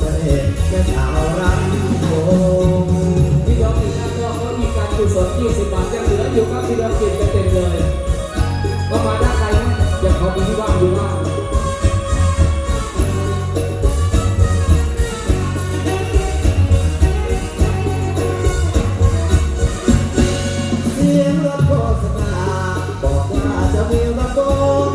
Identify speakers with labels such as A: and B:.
A: เสด็จแม่สาวรักโอ้พ
B: ี่ยอมถึงหน้าก็เขามีการกุศล20บาทยังเหลืออยู่ครับพี่ยอมกินกันเต็มเลยก็มาด้านในนะยังเขามีที่ว่างอยู่ว่าง
A: เสียงรถโฆษณาบอกว่าจะมีรับรอง